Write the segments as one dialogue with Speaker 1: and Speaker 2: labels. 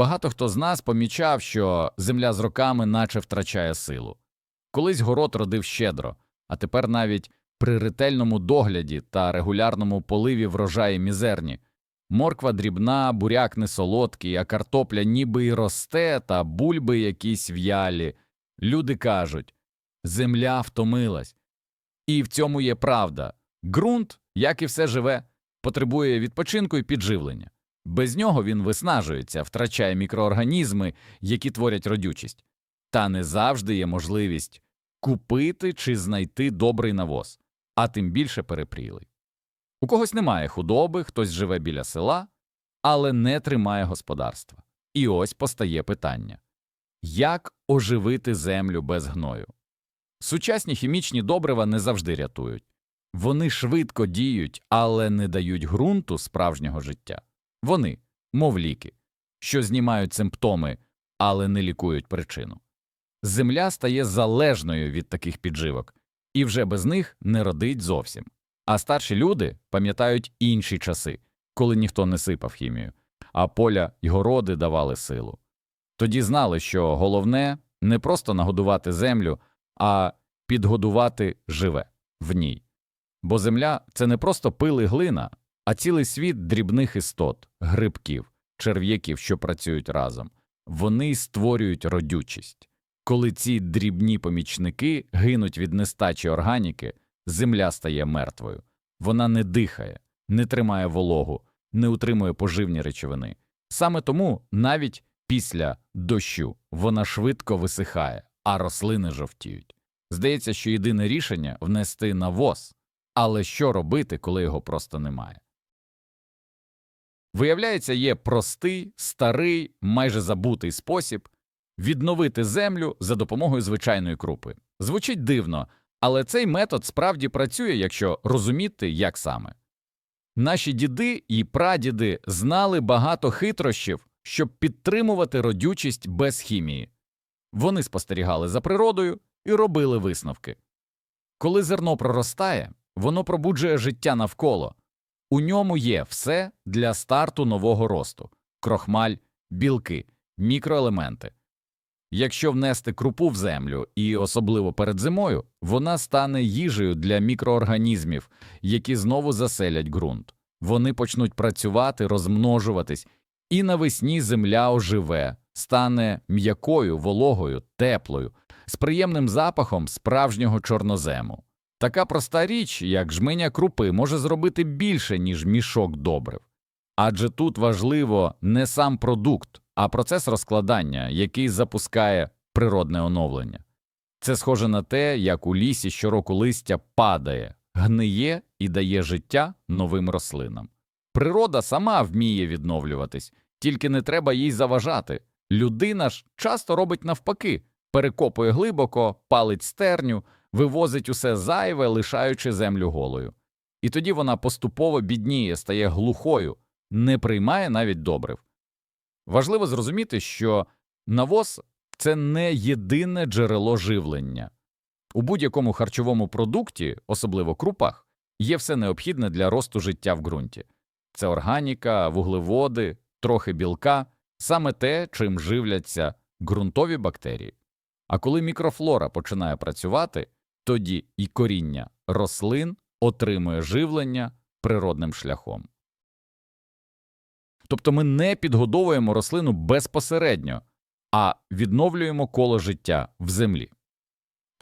Speaker 1: Багато хто з нас помічав, що земля з роками наче втрачає силу. Колись город родив щедро, а тепер навіть при ретельному догляді та регулярному поливі врожаї мізерні. Морква дрібна, буряк не солодкий, а картопля ніби й росте, та бульби якісь в'ялі. Люди кажуть земля втомилась. І в цьому є правда. Ґрунт, як і все живе, потребує відпочинку і підживлення. Без нього він виснажується, втрачає мікроорганізми, які творять родючість. Та не завжди є можливість купити чи знайти добрий навоз, а тим більше перепрілий. У когось немає худоби, хтось живе біля села, але не тримає господарства. І ось постає питання як оживити землю без гною? Сучасні хімічні добрива не завжди рятують. Вони швидко діють, але не дають ґрунту справжнього життя. Вони, мов ліки, що знімають симптоми, але не лікують причину. Земля стає залежною від таких підживок, і вже без них не родить зовсім. А старші люди пам'ятають інші часи, коли ніхто не сипав хімію, а поля й городи давали силу. Тоді знали, що головне не просто нагодувати землю, а підгодувати живе в ній. Бо земля це не просто пил і глина, а цілий світ дрібних істот, грибків, черв'яків, що працюють разом. Вони створюють родючість. Коли ці дрібні помічники гинуть від нестачі органіки, земля стає мертвою. Вона не дихає, не тримає вологу, не утримує поживні речовини. Саме тому навіть після дощу вона швидко висихає, а рослини жовтіють. Здається, що єдине рішення внести навоз, але що робити, коли його просто немає? Виявляється, є простий, старий, майже забутий спосіб відновити землю за допомогою звичайної крупи. Звучить дивно, але цей метод справді працює, якщо розуміти, як саме. Наші діди і прадіди знали багато хитрощів, щоб підтримувати родючість без хімії. Вони спостерігали за природою і робили висновки. Коли зерно проростає, воно пробуджує життя навколо. У ньому є все для старту нового росту крохмаль, білки, мікроелементи. Якщо внести крупу в землю, і особливо перед зимою, вона стане їжею для мікроорганізмів, які знову заселять ґрунт. Вони почнуть працювати, розмножуватись, і навесні земля оживе, стане м'якою, вологою, теплою, з приємним запахом справжнього чорнозему. Така проста річ, як жменя крупи, може зробити більше, ніж мішок добрив. Адже тут важливо не сам продукт, а процес розкладання, який запускає природне оновлення. Це схоже на те, як у лісі щороку листя падає, гниє і дає життя новим рослинам. Природа сама вміє відновлюватись, тільки не треба їй заважати. Людина ж часто робить навпаки, перекопує глибоко, палить стерню, вивозить усе зайве, лишаючи землю голою. І тоді вона поступово бідніє, стає глухою, не приймає навіть добрив. Важливо зрозуміти, що навоз це не єдине джерело живлення. У будь-якому харчовому продукті, особливо крупах, є все необхідне для росту життя в ґрунті. Це органіка, вуглеводи, трохи білка, саме те, чим живляться ґрунтові бактерії. А коли мікрофлора починає працювати, тоді і коріння рослин отримує живлення природним шляхом. Тобто ми не підгодовуємо рослину безпосередньо, а відновлюємо коло життя в землі.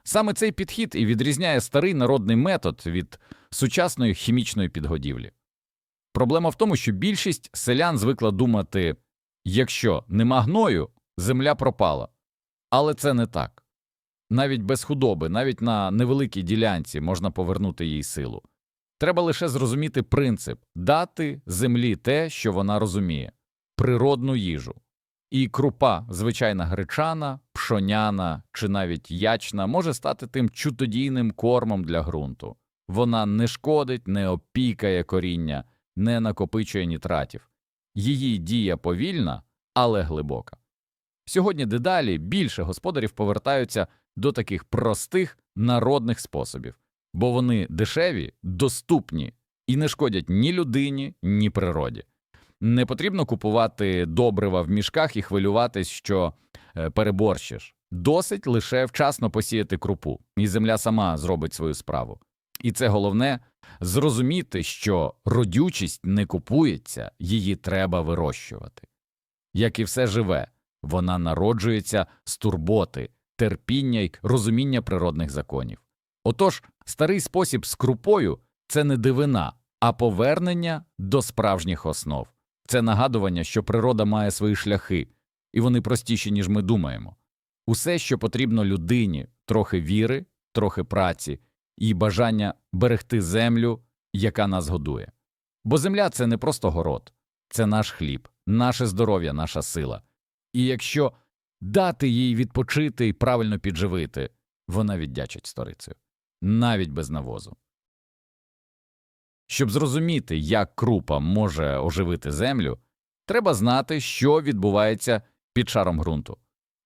Speaker 1: Саме цей підхід і відрізняє старий народний метод від сучасної хімічної підгодівлі. Проблема в тому, що більшість селян звикла думати якщо нема гною, земля пропала. Але це не так. Навіть без худоби, навіть на невеликій ділянці можна повернути їй силу. Треба лише зрозуміти принцип дати землі те, що вона розуміє природну їжу. І крупа, звичайна гречана, пшоняна чи навіть ячна, може стати тим чутодійним кормом для ґрунту. Вона не шкодить, не опікає коріння, не накопичує нітратів. Її дія повільна, але глибока. Сьогодні дедалі більше господарів повертаються до таких простих народних способів, бо вони дешеві, доступні і не шкодять ні людині, ні природі. Не потрібно купувати добрива в мішках і хвилюватись, що е, переборщиш. Досить лише вчасно посіяти крупу, і земля сама зробить свою справу. І це головне зрозуміти, що родючість не купується, її треба вирощувати. Як і все живе, вона народжується з турботи, терпіння й розуміння природних законів. Отож, старий спосіб з крупою це не дивина, а повернення до справжніх основ. Це нагадування, що природа має свої шляхи, і вони простіші, ніж ми думаємо. Усе, що потрібно людині, трохи віри, трохи праці і бажання берегти землю, яка нас годує. Бо земля це не просто город, це наш хліб, наше здоров'я, наша сила. І якщо дати їй відпочити і правильно підживити, вона віддячить сторицею, навіть без навозу. Щоб зрозуміти, як крупа може оживити землю, треба знати, що відбувається під шаром ґрунту.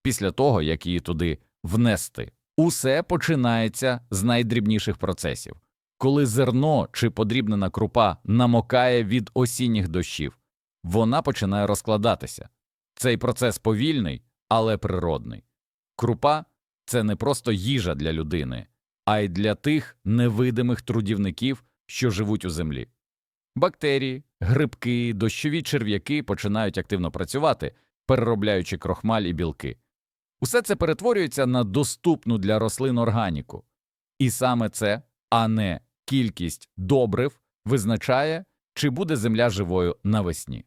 Speaker 1: Після того, як її туди внести, усе починається з найдрібніших процесів. Коли зерно чи подрібнена крупа намокає від осінніх дощів, вона починає розкладатися. Цей процес повільний, але природний. Крупа це не просто їжа для людини, а й для тих невидимих трудівників, що живуть у землі. Бактерії, грибки, дощові черв'яки починають активно працювати, переробляючи крохмаль і білки. Усе це перетворюється на доступну для рослин органіку. І саме це, а не кількість добрив, визначає, чи буде земля живою навесні.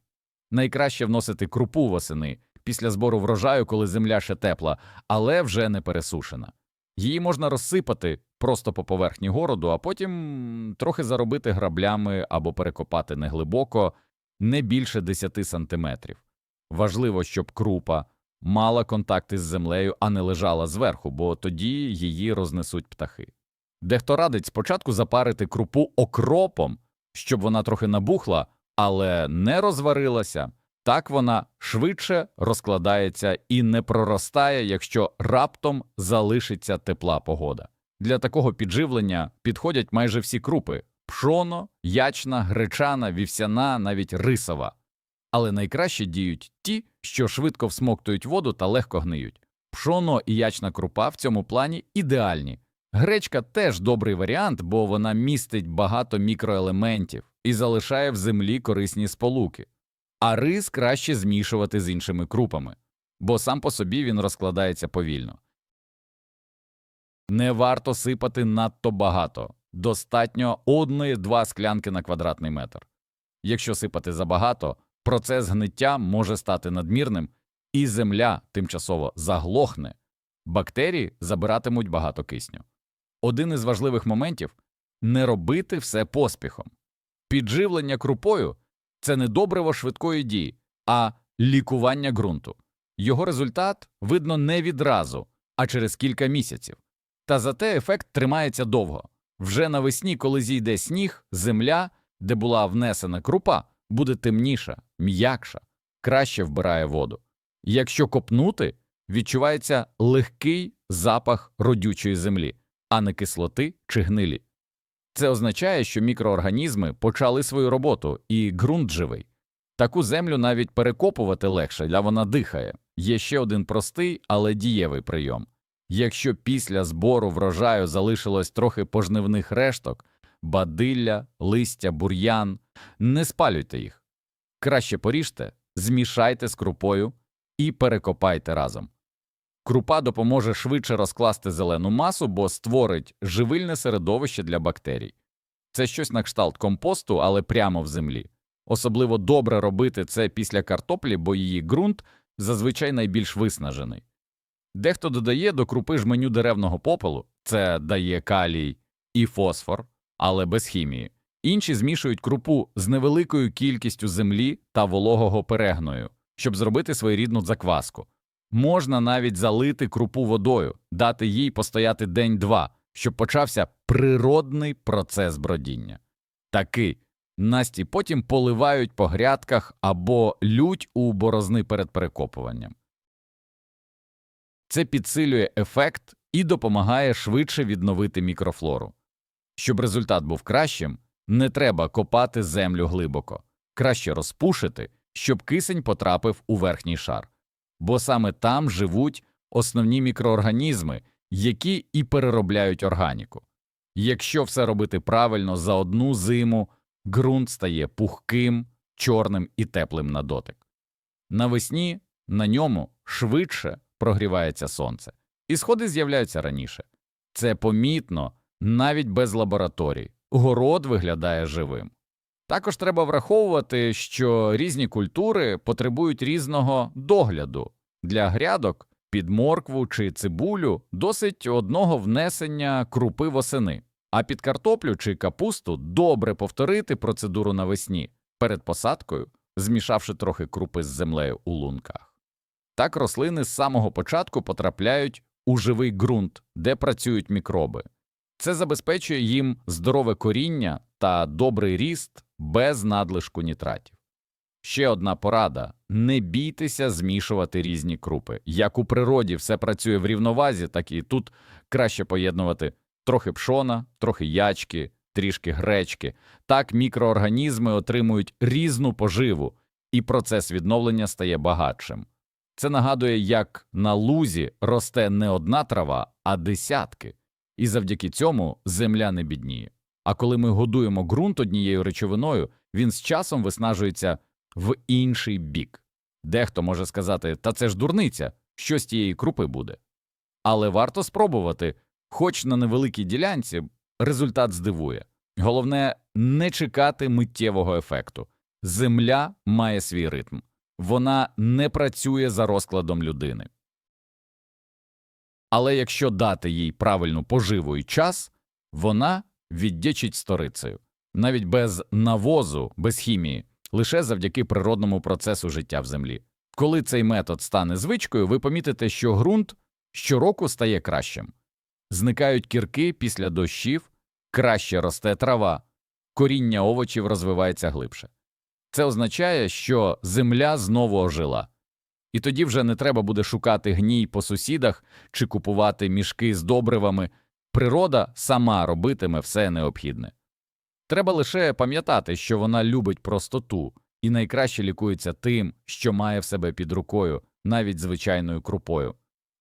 Speaker 1: Найкраще вносити крупу восени після збору врожаю, коли земля ще тепла, але вже не пересушена. Її можна розсипати просто по поверхні городу, а потім трохи заробити граблями або перекопати неглибоко, не більше 10 сантиметрів. Важливо, щоб крупа мала контакти з землею, а не лежала зверху, бо тоді її рознесуть птахи. Дехто радить спочатку запарити крупу окропом, щоб вона трохи набухла, але не розварилася. Так вона швидше розкладається і не проростає, якщо раптом залишиться тепла погода. Для такого підживлення підходять майже всі крупи пшоно, ячна, гречана, вівсяна, навіть рисова. Але найкраще діють ті, що швидко всмоктують воду та легко гниють. Пшоно і ячна крупа в цьому плані ідеальні. Гречка теж добрий варіант, бо вона містить багато мікроелементів і залишає в землі корисні сполуки. А рис краще змішувати з іншими крупами, бо сам по собі він розкладається повільно. Не варто сипати надто багато, достатньо одної-два склянки на квадратний метр. Якщо сипати забагато, процес гниття може стати надмірним, і земля тимчасово заглохне, бактерії забиратимуть багато кисню. Один із важливих моментів не робити все поспіхом. Підживлення крупою це не добриво швидкої дії, а лікування ґрунту. Його результат видно не відразу, а через кілька місяців. Та зате ефект тримається довго. Вже навесні, коли зійде сніг, земля, де була внесена крупа, буде темніша, м'якша, краще вбирає воду. Якщо копнути, відчувається легкий запах родючої землі, а не кислоти чи гнилі. Це означає, що мікроорганізми почали свою роботу, і ґрунт живий. Таку землю навіть перекопувати легше, для вона дихає. Є ще один простий, але дієвий прийом. Якщо після збору врожаю залишилось трохи пожнивних решток, бадилля, листя, бур'ян, не спалюйте їх. Краще поріжте, змішайте з крупою і перекопайте разом. Крупа допоможе швидше розкласти зелену масу, бо створить живильне середовище для бактерій. Це щось на кшталт компосту, але прямо в землі. Особливо добре робити це після картоплі, бо її ґрунт зазвичай найбільш виснажений. Дехто додає до крупи жменю деревного попелу, це дає калій і фосфор, але без хімії. Інші змішують крупу з невеликою кількістю землі та вологого перегною, щоб зробити своєрідну закваску. Можна навіть залити крупу водою, дати їй постояти день-два, щоб почався природний процес бродіння. Такий Насті потім поливають по грядках або лють у борозни перед перекопуванням. Це підсилює ефект і допомагає швидше відновити мікрофлору. Щоб результат був кращим, не треба копати землю глибоко, краще розпушити щоб кисень потрапив у верхній шар, бо саме там живуть основні мікроорганізми, які і переробляють органіку. Якщо все робити правильно за одну зиму, ґрунт стає пухким, чорним і теплим на дотик. Навесні на ньому швидше прогрівається сонце, і сходи з'являються раніше. Це помітно навіть без лабораторій. Город виглядає живим. Також треба враховувати, що різні культури потребують різного догляду. Для грядок під моркву чи цибулю досить одного внесення крупи восени, а під картоплю чи капусту добре повторити процедуру навесні перед посадкою, змішавши трохи крупи з землею у лунках. Так рослини з самого початку потрапляють у живий ґрунт, де працюють мікроби. Це забезпечує їм здорове коріння та добрий ріст без надлишку нітратів. Ще одна порада не бійтеся змішувати різні крупи. Як у природі все працює в рівновазі, так і тут краще поєднувати трохи пшона, трохи ячки, трішки гречки. Так мікроорганізми отримують різну поживу, і процес відновлення стає багатшим. Це нагадує, як на лузі росте не одна трава, а десятки, і завдяки цьому земля не бідніє. А коли ми годуємо ґрунт однією речовиною, він з часом виснажується в інший бік. Дехто може сказати, та це ж дурниця, що з тієї крупи буде. Але варто спробувати, хоч на невеликій ділянці результат здивує. Головне не чекати миттєвого ефекту. Земля має свій ритм, вона не працює за розкладом людини. Але якщо дати їй правильну поживу і час, вона віддячить сторицею, навіть без навозу, без хімії, лише завдяки природному процесу життя в землі. Коли цей метод стане звичкою, ви помітите, що ґрунт щороку стає кращим. Зникають кірки після дощів, краще росте трава, коріння овочів розвивається глибше. Це означає, що земля знову ожила. І тоді вже не треба буде шукати гній по сусідах чи купувати мішки з добривами. Природа сама робитиме все необхідне. Треба лише пам'ятати, що вона любить простоту і найкраще лікується тим, що має в себе під рукою, навіть звичайною крупою.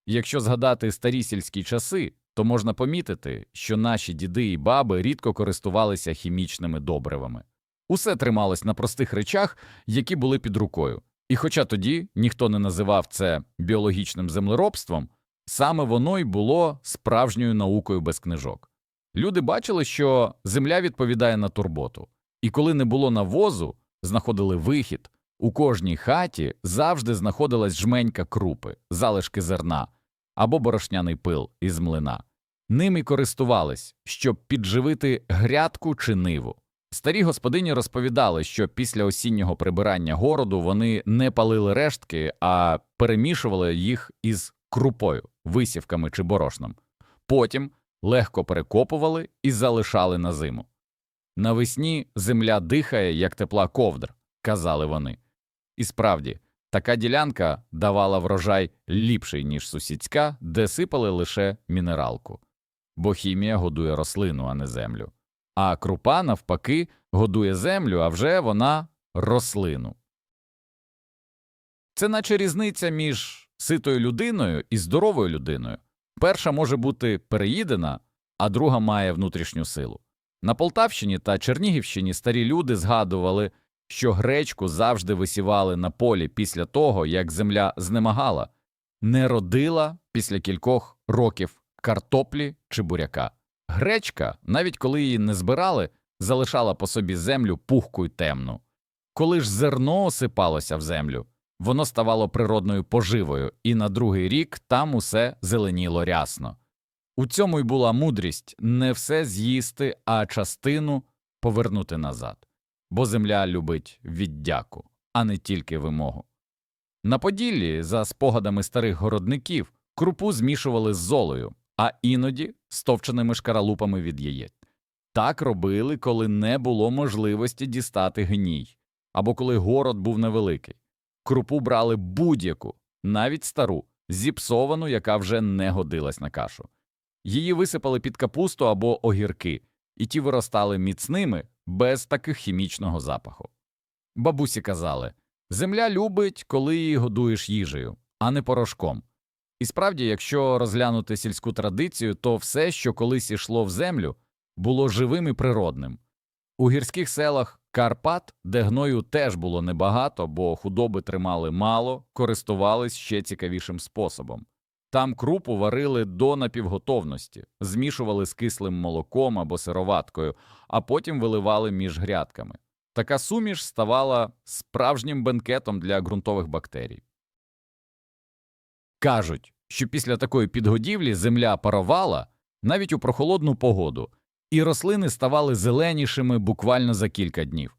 Speaker 1: Якщо згадати старі сільські часи, то можна помітити, що наші діди і баби рідко користувалися хімічними добривами. Усе трималось на простих речах, які були під рукою. І хоча тоді ніхто не називав це біологічним землеробством, саме воно й було справжньою наукою без книжок. Люди бачили, що земля відповідає на турботу, і коли не було навозу, знаходили вихід. У кожній хаті завжди знаходилась жменька крупи, залишки зерна або борошняний пил із млина. Ними користувались, щоб підживити грядку чи ниву. Старі господині розповідали, що після осіннього прибирання городу вони не палили рештки, а перемішували їх із крупою, висівками чи борошном. Потім легко перекопували і залишали на зиму. Навесні земля дихає, як тепла ковдра, казали вони. І справді, така ділянка давала врожай ліпший, ніж сусідська, де сипали лише мінералку, бо хімія годує рослину, а не землю. А крупа, навпаки, годує землю, а вже вона рослину. Це наче різниця між ситою людиною і здоровою людиною. Перша може бути переїдена, а друга має внутрішню силу. На Полтавщині та Чернігівщині старі люди згадували, що гречку завжди висівали на полі після того, як земля знемагала, не родила після кількох років картоплі чи буряка. Гречка, навіть коли її не збирали, залишала по собі землю пухку й темну. Коли ж зерно осипалося в землю, воно ставало природною поживою, і на другий рік там усе зеленіло рясно. У цьому й була мудрість не все з'їсти, а частину повернути назад, бо земля любить віддяку, а не тільки вимогу. На Поділлі, за спогадами старих городників, крупу змішували з золою, а іноді стовченими шкаралупами від яєць. Так робили, коли не було можливості дістати гній, або коли город був невеликий. Крупу брали будь-яку, навіть стару, зіпсовану, яка вже не годилась на кашу. Її висипали під капусту або огірки, і ті виростали міцними, без таких хімічного запаху. Бабусі казали Земля любить, коли її годуєш їжею, а не порошком. І справді, якщо розглянути сільську традицію, то все, що колись ішло в землю, було живим і природним. У гірських селах Карпат, де гною теж було небагато, бо худоби тримали мало, користувались ще цікавішим способом. Там крупу варили до напівготовності, змішували з кислим молоком або сироваткою, а потім виливали між грядками. Така суміш ставала справжнім бенкетом для ґрунтових бактерій. Кажуть, що після такої підгодівлі земля парувала навіть у прохолодну погоду, і рослини ставали зеленішими буквально за кілька днів.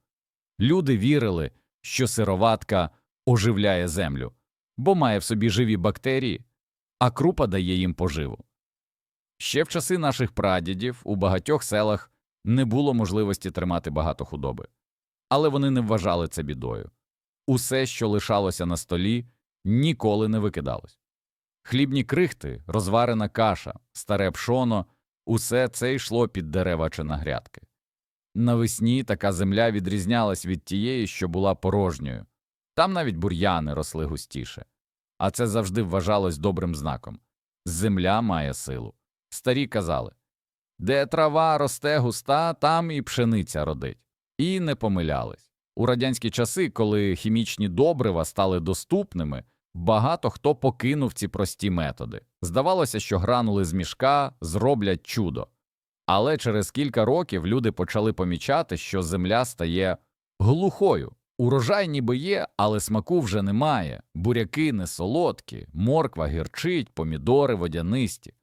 Speaker 1: Люди вірили, що сироватка оживляє землю, бо має в собі живі бактерії, а крупа дає їм поживу. Ще в часи наших прадідів у багатьох селах не було можливості тримати багато худоби, але вони не вважали це бідою. Усе, що лишалося на столі, ніколи не викидалось. Хлібні крихти, розварена каша, старе пшоно усе це йшло під дерева чи на грядки. Навесні така земля відрізнялась від тієї, що була порожньою. Там навіть бур'яни росли густіше. А це завжди вважалось добрим знаком. Земля має силу. Старі казали де трава росте густа, там і пшениця родить. І не помилялись. У радянські часи, коли хімічні добрива стали доступними, багато хто покинув ці прості методи. Здавалося, що гранули з мішка зроблять чудо. Але через кілька років люди почали помічати, що земля стає глухою. Урожай ніби є, але смаку вже немає. Буряки не солодкі, морква гірчить, помідори водянисті.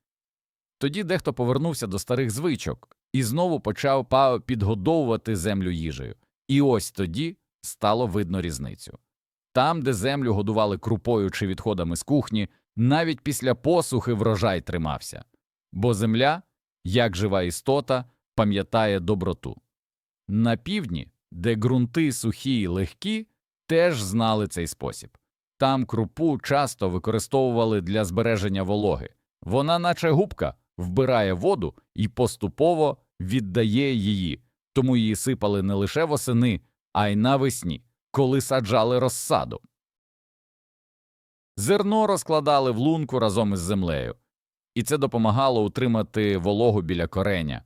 Speaker 1: Тоді дехто повернувся до старих звичок і знову почав підгодовувати землю їжею. І ось тоді стало видно різницю. Там, де землю годували крупою чи відходами з кухні, навіть після посухи врожай тримався, бо земля, як жива істота, пам'ятає доброту. На півдні, де ґрунти сухі й легкі, теж знали цей спосіб. Там крупу часто використовували для збереження вологи. Вона, наче губка, вбирає воду і поступово віддає її, тому її сипали не лише восени, а й навесні, коли саджали розсаду. Зерно розкладали в лунку разом із землею, і це допомагало утримати вологу біля кореня.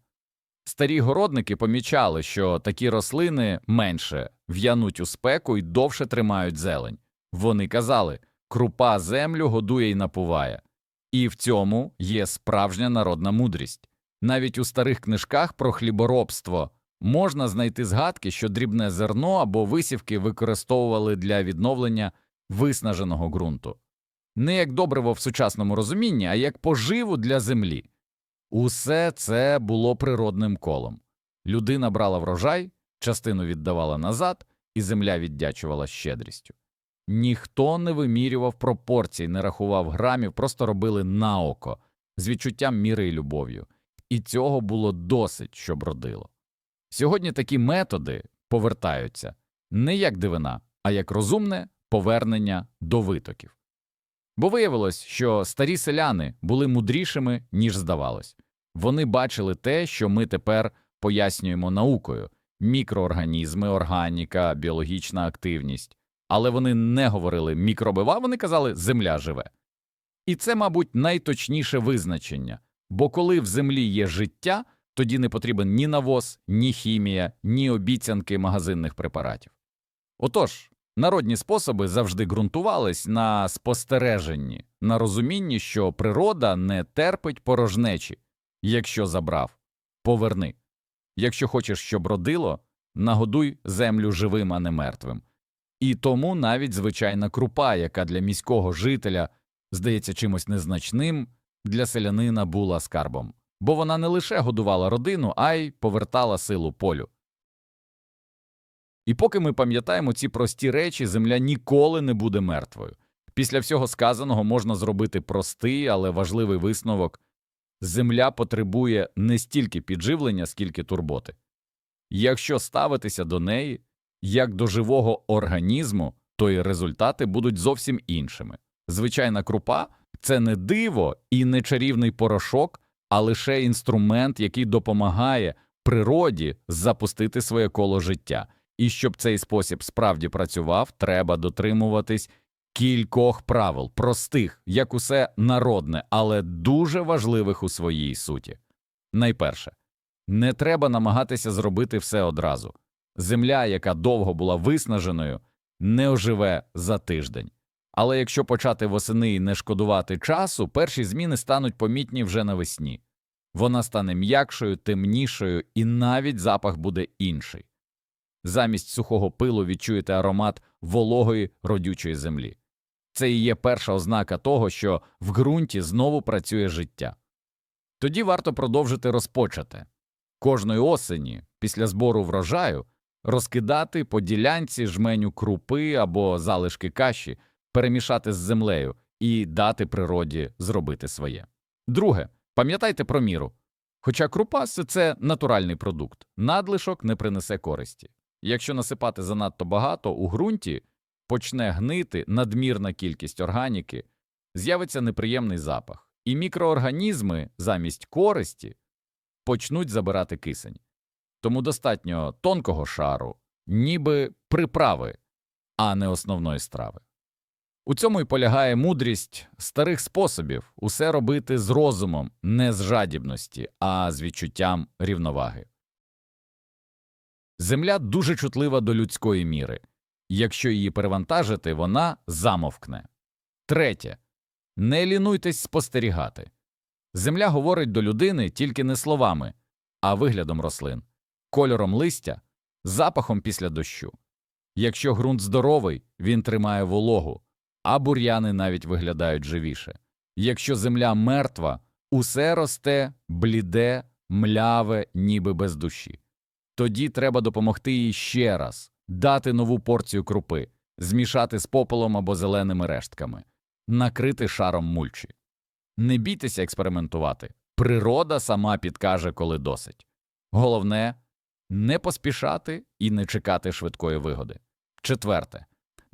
Speaker 1: Старі городники помічали, що такі рослини менше в'януть у спеку і довше тримають зелень. Вони казали крупа землю годує й напуває. І в цьому є справжня народна мудрість. Навіть у старих книжках про хліборобство можна знайти згадки, що дрібне зерно або висівки використовували для відновлення виснаженого ґрунту. Не як добриво в сучасному розумінні, а як поживу для землі. Усе це було природним колом. Людина брала врожай, частину віддавала назад, і земля віддячувала щедрістю. Ніхто не вимірював пропорцій, не рахував грамів, просто робили на око, з відчуттям міри і любов'ю. І цього було досить, щоб родило. Сьогодні такі методи повертаються не як дивина, а як розумне повернення до витоків. Бо виявилось, що старі селяни були мудрішими, ніж здавалось. Вони бачили те, що ми тепер пояснюємо наукою мікроорганізми, органіка, біологічна активність. Але вони не говорили мікробива, вони казали земля живе. І це, мабуть, найточніше визначення, бо коли в землі є життя, тоді не потрібен ні навоз, ні хімія, ні обіцянки магазинних препаратів. Отож, народні способи завжди ґрунтувались на спостереженні, на розумінні, що природа не терпить порожнечі. Якщо забрав, поверни. Якщо хочеш, щоб родило, нагодуй землю живим, а не мертвим. І тому навіть звичайна крупа, яка для міського жителя здається чимось незначним, для селянина була скарбом, бо вона не лише годувала родину, а й повертала силу полю. І поки ми пам'ятаємо ці прості речі, земля ніколи не буде мертвою. Після всього сказаного можна зробити простий, але важливий висновок земля потребує не стільки підживлення, скільки турботи. Якщо ставитися до неї як до живого організму, то й результати будуть зовсім іншими. Звичайна крупа це не диво і не чарівний порошок, а лише інструмент, який допомагає природі запустити своє коло життя. І щоб цей спосіб справді працював, треба дотримуватись кількох правил, простих, як усе народне, але дуже важливих у своїй суті. Найперше, не треба намагатися зробити все одразу. Земля, яка довго була виснаженою, не оживе за тиждень. Але якщо почати восени і не шкодувати часу, перші зміни стануть помітні вже навесні. Вона стане м'якшою, темнішою, і навіть запах буде інший. Замість сухого пилу відчуєте аромат вологої родючої землі. Це і є перша ознака того, що в ґрунті знову працює життя. Тоді варто продовжити розпочате. Кожної осені, після збору врожаю, розкидати по ділянці жменю крупи або залишки каші, перемішати з землею і дати природі зробити своє. Друге, пам'ятайте про міру. Хоча крупа – це натуральний продукт, надлишок не принесе користі. Якщо насипати занадто багато, у ґрунті почне гнити надмірна кількість органіки, з'явиться неприємний запах, і мікроорганізми замість користі почнуть забирати кисень. Тому достатньо тонкого шару, ніби приправи, а не основної страви. У цьому й полягає мудрість старих способів усе робити з розумом, не з жадібності, а з відчуттям рівноваги. Земля дуже чутлива до людської міри. Якщо її перевантажити, вона замовкне. Третє. Не лінуйтесь спостерігати. Земля говорить до людини тільки не словами, а виглядом рослин, кольором листя, запахом після дощу. Якщо ґрунт здоровий, він тримає вологу, а бур'яни навіть виглядають живіше. Якщо земля мертва, усе росте, бліде, мляве, ніби без душі. Тоді треба допомогти їй ще раз, дати нову порцію крупи, змішати з попелом або зеленими рештками, накрити шаром мульчі. Не бійтеся експериментувати. Природа сама підкаже, коли досить. Головне не поспішати і не чекати швидкої вигоди. Четверте.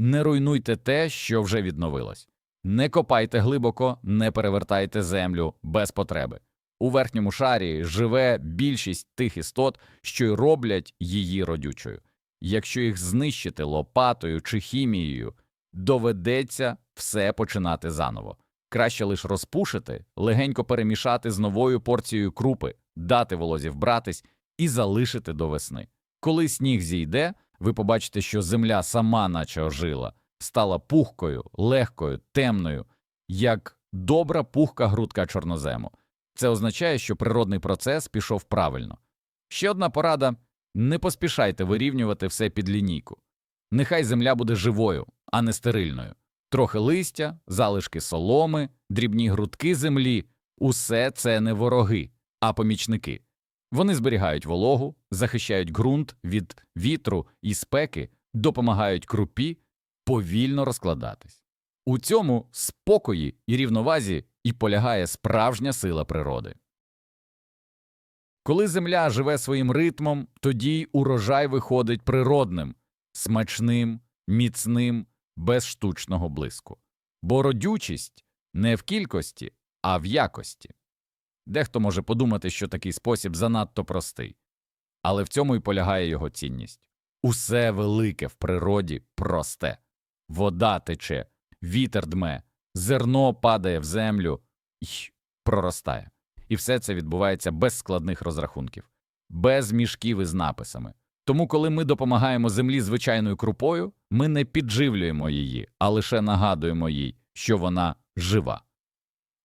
Speaker 1: Не руйнуйте те, що вже відновилось. Не копайте глибоко, не перевертайте землю без потреби. У верхньому шарі живе більшість тих істот, що й роблять її родючою. Якщо їх знищити лопатою чи хімією, доведеться все починати заново. Краще лише розпушити, легенько перемішати з новою порцією крупи, дати волозі вбратись і залишити до весни. Коли сніг зійде, ви побачите, що земля сама наче ожила, стала пухкою, легкою, темною, як добра пухка грудка чорнозему. Це означає, що природний процес пішов правильно. Ще одна порада не поспішайте вирівнювати все під лінійку. Нехай земля буде живою, а не стерильною. Трохи листя, залишки соломи, дрібні грудки землі усе це не вороги, а помічники. Вони зберігають вологу, захищають ґрунт від вітру і спеки, допомагають крупі повільно розкладатись. У цьому спокої і рівновазі і полягає справжня сила природи. Коли земля живе своїм ритмом, тоді й урожай виходить природним, смачним, міцним, без штучного блиску. Бо родючість не в кількості, а в якості. Дехто може подумати, що такий спосіб занадто простий, але в цьому й полягає його цінність. Усе велике в природі просте вода тече, вітер дме, зерно падає в землю і проростає. І все це відбувається без складних розрахунків, без мішків із написами. Тому, коли ми допомагаємо землі звичайною крупою, ми не підживлюємо її, а лише нагадуємо їй, що вона жива.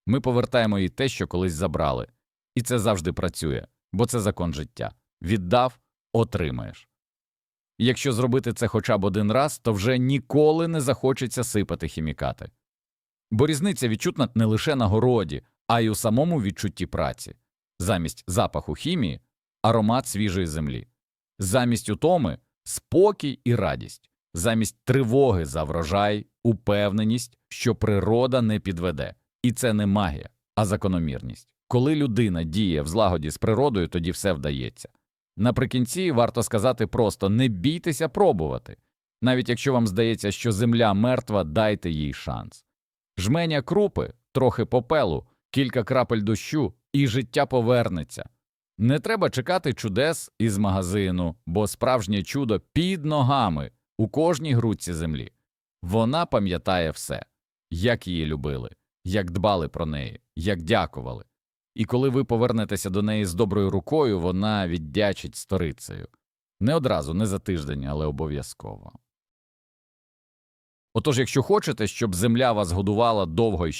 Speaker 1: Ми повертаємо їй те, що колись забрали, і це завжди працює, бо це закон життя віддав, отримаєш. Якщо зробити це хоча б один раз, то вже ніколи не захочеться сипати хімікати. Бо різниця відчутна не лише на городі, а й у самому відчутті праці замість запаху хімії аромат свіжої землі, замість утоми спокій і радість, замість тривоги за врожай, упевненість, що природа не підведе. І це не магія, а закономірність. Коли людина діє в злагоді з природою, тоді все вдається. Наприкінці варто сказати просто не бійтеся пробувати. Навіть якщо вам здається, що земля мертва, дайте їй шанс. Жменя крупи, трохи попелу, кілька крапель дощу, і життя повернеться. Не треба чекати чудес із магазину, бо справжнє чудо під ногами у кожній грудці землі. Вона пам'ятає все, як її любили, як дбали про неї, як дякували. І коли ви повернетеся до неї з доброю рукою, вона віддячить сторицею. Не одразу, не за тиждень, але обов'язково. Отож, якщо хочете, щоб земля вас годувала довго і